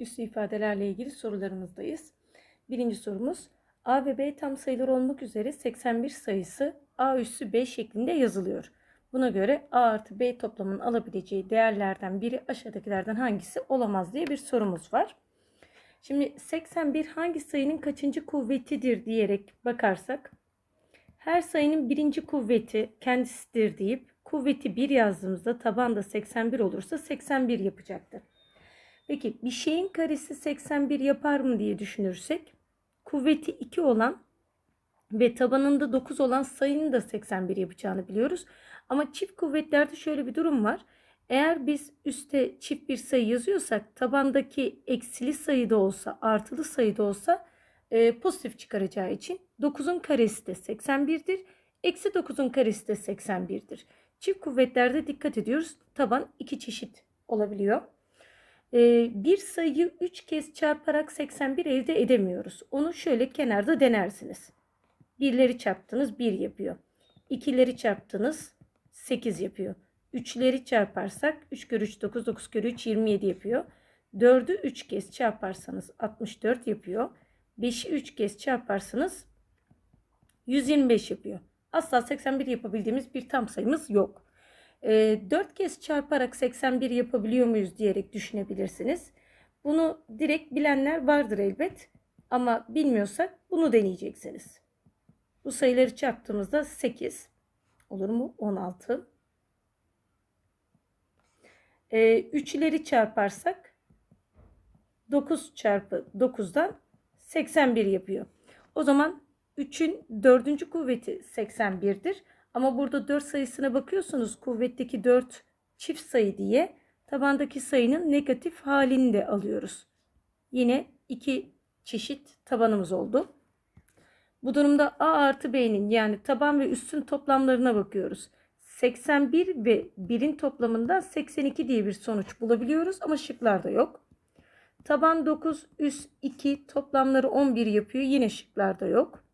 Üslü ifadelerle ilgili sorularımızdayız. Birinci sorumuz A ve B tam sayılar olmak üzere 81 sayısı A üssü B şeklinde yazılıyor. Buna göre A artı B toplamının alabileceği değerlerden biri aşağıdakilerden hangisi olamaz diye bir sorumuz var. Şimdi 81 hangi sayının kaçıncı kuvvetidir diyerek bakarsak her sayının birinci kuvveti kendisidir deyip kuvveti 1 yazdığımızda tabanda 81 olursa 81 yapacaktır. Peki bir şeyin karesi 81 yapar mı diye düşünürsek kuvveti 2 olan ve tabanında 9 olan sayının da 81 yapacağını biliyoruz. Ama çift kuvvetlerde şöyle bir durum var. Eğer biz üste çift bir sayı yazıyorsak tabandaki eksili sayı da olsa artılı sayı da olsa e, pozitif çıkaracağı için 9'un karesi de 81'dir. Eksi 9'un karesi de 81'dir. Çift kuvvetlerde dikkat ediyoruz. Taban iki çeşit olabiliyor. E, bir sayıyı 3 kez çarparak 81 elde edemiyoruz. Onu şöyle kenarda denersiniz. Birleri çarptınız 1 yapıyor. İkileri çarptınız 8 yapıyor. Üçleri çarparsak 3 kere 3 9, 9 kere 3 27 yapıyor. 4'ü 3 kez çarparsanız 64 yapıyor. 5'i 3 kez çarparsanız 125 yapıyor. Asla 81 yapabildiğimiz bir tam sayımız yok. E, 4 kez çarparak 81 yapabiliyor muyuz diyerek düşünebilirsiniz. Bunu direkt bilenler vardır elbet. Ama bilmiyorsak bunu deneyeceksiniz. Bu sayıları çarptığımızda 8 olur mu? 16. E, üçleri çarparsak 9 çarpı 9'dan 81 yapıyor. O zaman 3'ün dördüncü kuvveti 81'dir. Ama burada 4 sayısına bakıyorsunuz kuvvetteki 4 çift sayı diye tabandaki sayının negatif halini de alıyoruz. Yine iki çeşit tabanımız oldu. Bu durumda A artı B'nin yani taban ve üstün toplamlarına bakıyoruz. 81 ve 1'in toplamından 82 diye bir sonuç bulabiliyoruz ama şıklarda yok. Taban 9, üst 2 toplamları 11 yapıyor. Yine şıklarda yok.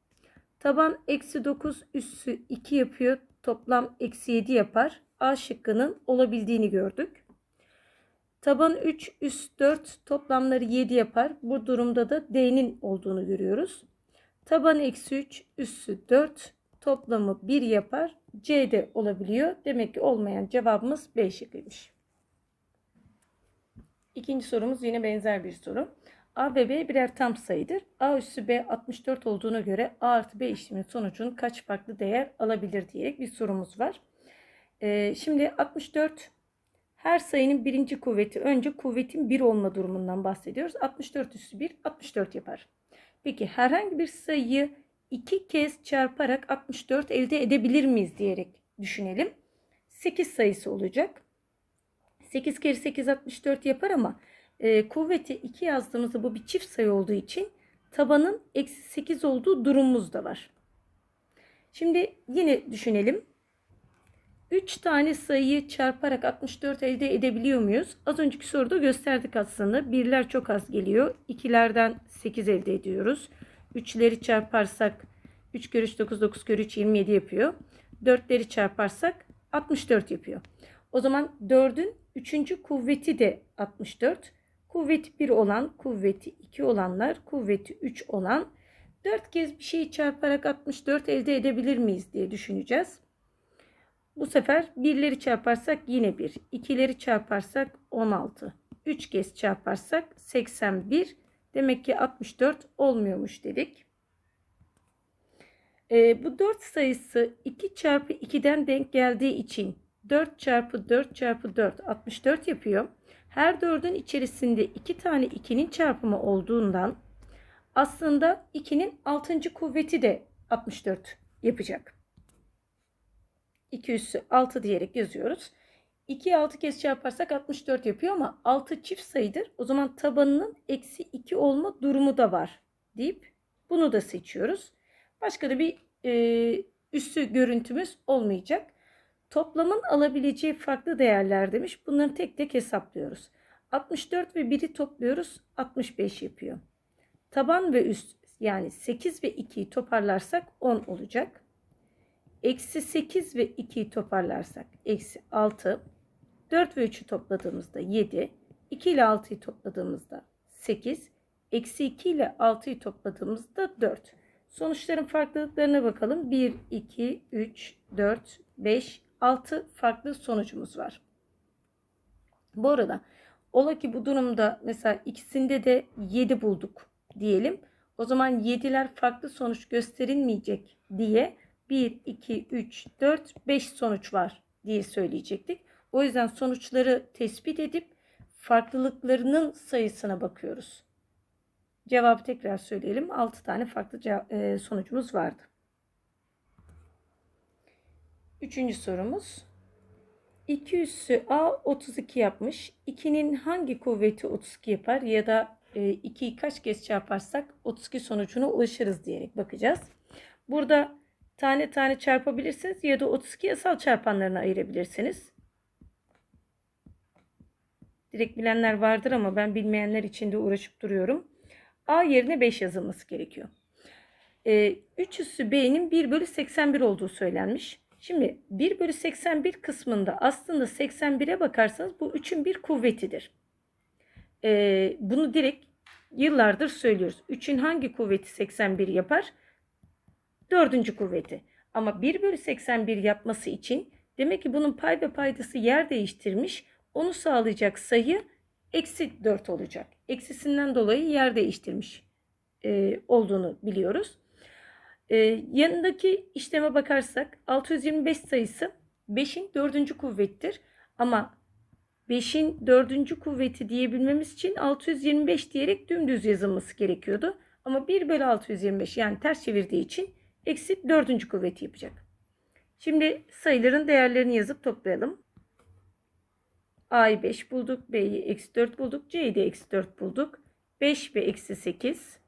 Taban eksi 9 üssü 2 yapıyor. Toplam eksi 7 yapar. A şıkkının olabildiğini gördük. Taban 3 üst 4 toplamları 7 yapar. Bu durumda da D'nin olduğunu görüyoruz. Taban eksi 3 üssü 4 toplamı 1 yapar. C'de olabiliyor. Demek ki olmayan cevabımız B şıkkıymış. İkinci sorumuz yine benzer bir soru. A ve B birer tam sayıdır. A üssü B 64 olduğuna göre A artı B işleminin sonucunun kaç farklı değer alabilir diyerek bir sorumuz var. Ee, şimdi 64 her sayının birinci kuvveti önce kuvvetin 1 olma durumundan bahsediyoruz. 64 üssü 1 64 yapar. Peki herhangi bir sayıyı iki kez çarparak 64 elde edebilir miyiz diyerek düşünelim. 8 sayısı olacak. 8 kere 8 64 yapar ama e, kuvveti 2 yazdığımızda bu bir çift sayı olduğu için tabanın eksi 8 olduğu durumumuz da var. Şimdi yine düşünelim. 3 tane sayıyı çarparak 64 elde edebiliyor muyuz? Az önceki soruda gösterdik aslında. Birler çok az geliyor. İkilerden 8 elde ediyoruz. Üçleri çarparsak 3 kere 3 9 9 kere 3 27 yapıyor. Dörtleri çarparsak 64 yapıyor. O zaman 4'ün 3. kuvveti de 64. Kuvveti 1 olan, kuvveti 2 olanlar, kuvveti 3 olan 4 kez bir şeyi çarparak 64 elde edebilir miyiz diye düşüneceğiz. Bu sefer birleri çarparsak yine 1. ikileri çarparsak 16. 3 kez çarparsak 81. Demek ki 64 olmuyormuş dedik. E, bu 4 sayısı 2 çarpı 2'den denk geldiği için 4 çarpı 4 çarpı 4 64 yapıyor. Her dördün içerisinde 2 tane 2'nin çarpımı olduğundan aslında 2'nin 6. kuvveti de 64 yapacak. 2 üssü 6 diyerek yazıyoruz. 2'yi 6 kez çarparsak 64 yapıyor ama 6 çift sayıdır. O zaman tabanının eksi 2 olma durumu da var deyip bunu da seçiyoruz. Başka da bir e, üssü görüntümüz olmayacak. Toplamın alabileceği farklı değerler demiş. Bunları tek tek hesaplıyoruz. 64 ve 1'i topluyoruz. 65 yapıyor. Taban ve üst yani 8 ve 2'yi toparlarsak 10 olacak. Eksi 8 ve 2'yi toparlarsak eksi 6. 4 ve 3'ü topladığımızda 7. 2 ile 6'yı topladığımızda 8. Eksi 2 ile 6'yı topladığımızda 4. Sonuçların farklılıklarına bakalım. 1, 2, 3, 4, 5, 6 farklı sonucumuz var. Bu arada ola ki bu durumda mesela ikisinde de 7 bulduk diyelim. O zaman 7'ler farklı sonuç gösterilmeyecek diye 1, 2, 3, 4, 5 sonuç var diye söyleyecektik. O yüzden sonuçları tespit edip farklılıklarının sayısına bakıyoruz. Cevabı tekrar söyleyelim. 6 tane farklı e, sonucumuz vardı. Üçüncü sorumuz. 2 üssü A 32 yapmış. 2'nin hangi kuvveti 32 yapar ya da 2'yi e, kaç kez çarparsak 32 sonucuna ulaşırız diyerek bakacağız. Burada tane tane çarpabilirsiniz ya da 32 yasal çarpanlarına ayırabilirsiniz. Direkt bilenler vardır ama ben bilmeyenler için de uğraşıp duruyorum. A yerine 5 yazılması gerekiyor. E, 3 üssü B'nin 1 bölü 81 olduğu söylenmiş. Şimdi 1 bölü 81 kısmında aslında 81'e bakarsanız bu 3'ün bir kuvvetidir. E, bunu direkt yıllardır söylüyoruz. 3'ün hangi kuvveti 81 yapar? Dördüncü kuvveti. Ama 1 bölü 81 yapması için demek ki bunun pay ve paydası yer değiştirmiş. Onu sağlayacak sayı eksi 4 olacak. Eksisinden dolayı yer değiştirmiş e, olduğunu biliyoruz. E, yanındaki işleme bakarsak 625 sayısı 5'in 4. kuvvettir. Ama 5'in 4. kuvveti diyebilmemiz için 625 diyerek dümdüz yazılması gerekiyordu. Ama 1 bölü 625 yani ters çevirdiği için eksi 4. kuvveti yapacak. Şimdi sayıların değerlerini yazıp toplayalım. A'yı 5 bulduk. B'yi eksi 4 bulduk. C'yi de eksi 4 bulduk. 5 ve eksi 8.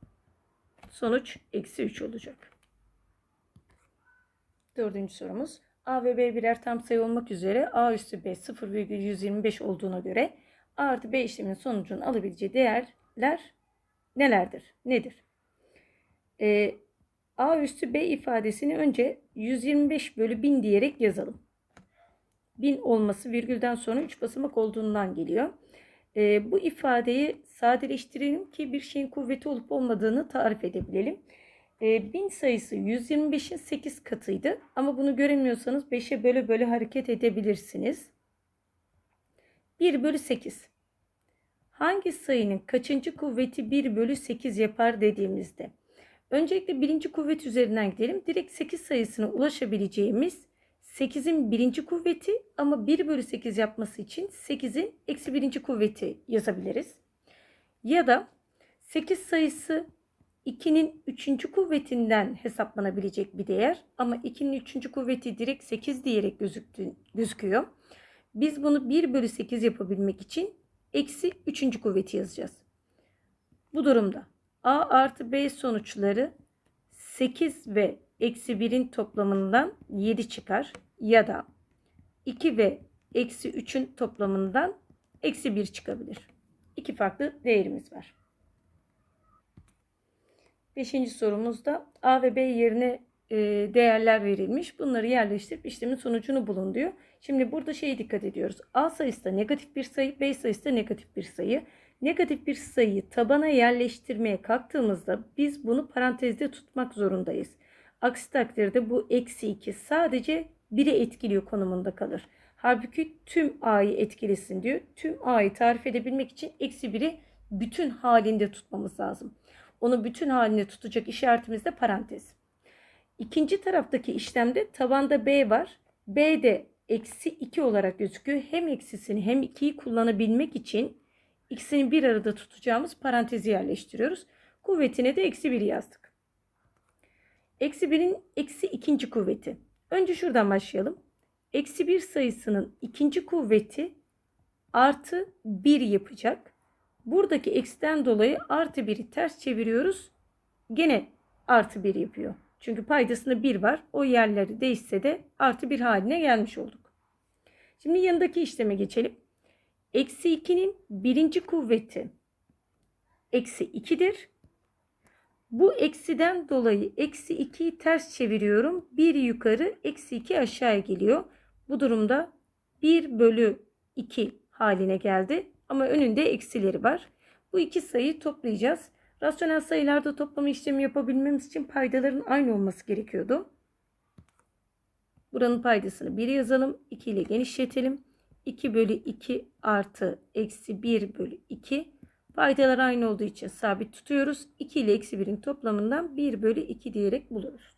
Sonuç eksi 3 olacak. Dördüncü sorumuz. A ve B birer tam sayı olmak üzere A üstü B 0,125 olduğuna göre A artı B işleminin sonucunun alabileceği değerler nelerdir? Nedir? Ee, A üstü B ifadesini önce 125 bölü 1000 diyerek yazalım. 1000 olması virgülden sonra 3 basamak olduğundan geliyor. E, bu ifadeyi sadeleştirelim ki bir şeyin kuvveti olup olmadığını tarif edebilelim. E, 1000 sayısı 125'in 8 katıydı ama bunu göremiyorsanız 5'e böle böle hareket edebilirsiniz. 1 bölü 8. Hangi sayının kaçıncı kuvveti 1 bölü 8 yapar dediğimizde. Öncelikle birinci kuvvet üzerinden gidelim. Direkt 8 sayısına ulaşabileceğimiz 8'in birinci kuvveti ama 1 bölü 8 yapması için 8'in eksi birinci kuvveti yazabiliriz. Ya da 8 sayısı 2'nin 3. kuvvetinden hesaplanabilecek bir değer ama 2'nin 3. kuvveti direkt 8 diyerek gözüktü, gözüküyor. Biz bunu 1 bölü 8 yapabilmek için eksi 3. kuvveti yazacağız. Bu durumda A artı B sonuçları 8 ve eksi 1'in toplamından 7 çıkar ya da 2 ve eksi 3'ün toplamından eksi 1 çıkabilir. İki farklı değerimiz var. Beşinci sorumuzda A ve B yerine e, değerler verilmiş. Bunları yerleştirip işlemin sonucunu bulun diyor. Şimdi burada şeye dikkat ediyoruz. A sayısı da negatif bir sayı, B sayısı da negatif bir sayı. Negatif bir sayıyı tabana yerleştirmeye kalktığımızda biz bunu parantezde tutmak zorundayız. Aksi takdirde bu eksi 2 sadece 1'i etkiliyor konumunda kalır. Halbuki tüm a'yı etkilesin diyor. Tüm a'yı tarif edebilmek için eksi 1'i bütün halinde tutmamız lazım. Onu bütün halinde tutacak işaretimiz de parantez. İkinci taraftaki işlemde tabanda b var. b de eksi 2 olarak gözüküyor. Hem eksisini hem 2'yi kullanabilmek için ikisini bir arada tutacağımız parantezi yerleştiriyoruz. Kuvvetine de eksi 1 yazdık. Eksi 1'in eksi ikinci kuvveti. Önce şuradan başlayalım. Eksi 1 sayısının ikinci kuvveti artı 1 yapacak. Buradaki eksiden dolayı artı 1'i ters çeviriyoruz. Gene artı 1 yapıyor. Çünkü paydasında 1 var. O yerleri değişse de artı 1 haline gelmiş olduk. Şimdi yanındaki işleme geçelim. Eksi 2'nin birinci kuvveti eksi 2'dir. Bu eksiden dolayı eksi 2'yi ters çeviriyorum. 1 yukarı eksi 2 aşağıya geliyor. Bu durumda 1 bölü 2 haline geldi. Ama önünde eksileri var. Bu iki sayıyı toplayacağız. Rasyonel sayılarda toplama işlemi yapabilmemiz için paydaların aynı olması gerekiyordu. Buranın paydasını 1 yazalım. 2 ile genişletelim. 2 bölü 2 artı eksi 1 bölü 2. Paydalar aynı olduğu için sabit tutuyoruz. 2 ile eksi 1'in toplamından 1 bölü 2 diyerek buluruz.